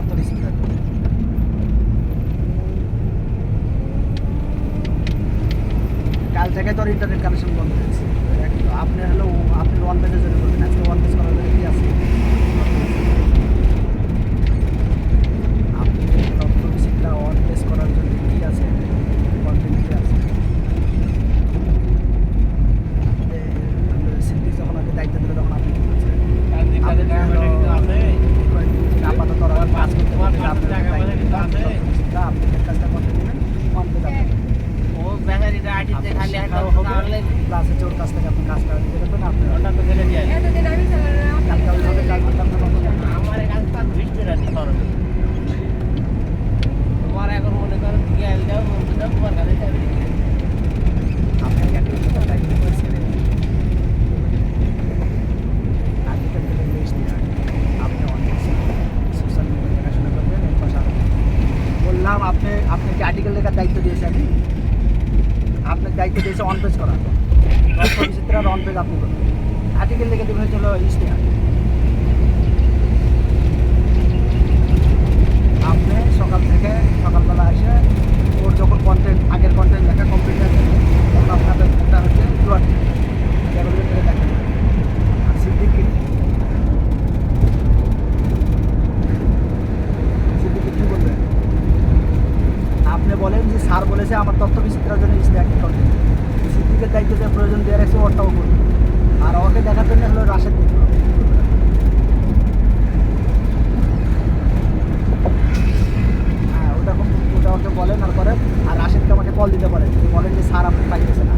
কত রিস্কি কাল থেকে তোর ইন্টারনেট কানেকশন বন্ধ হয়েছে। আপনি হলো, আপনি ওয়ান পেজের জন্য করবেন আচ্ছা। শেখাও হবে। প্লাস হচ্ছে ওর কাছ থেকে আপনি কাজটা নিতে পারবেন আপনার কালকে ওইভাবে কাজ আমার কাজ তোমার এখন মনে করেন দিয়ে আসলেও বন্ধু দাও তোমার কাছে যাবে আপনাকে একটা কথা বলছিলেন বললাম। আপনি আপনাকে আর্টিকেল লেখার দায়িত্ব দিয়েছি আমি। আপনার দায়িত্ব দিয়েছে অন পেজ করা। অন পেজ আপনি করবেন আর্টিকেল লিখে দেবেন হয়েছিল ইশতেহার আমার তথ্য বিচিত্রার জন্য ইশতিয়াক করবে। সিদ্দিকের দায়িত্ব দেওয়ার প্রয়োজন দেওয়ার আছে, ওরটাও করবে। আর ওকে দেখার জন্য হলো রাশের দিতে হবে ওটা ওকে বলেন আর করেন আর রাশেদকে আমাকে কল দিতে পারেন বলেন যে, স্যার, আপনি পাইতেছে না।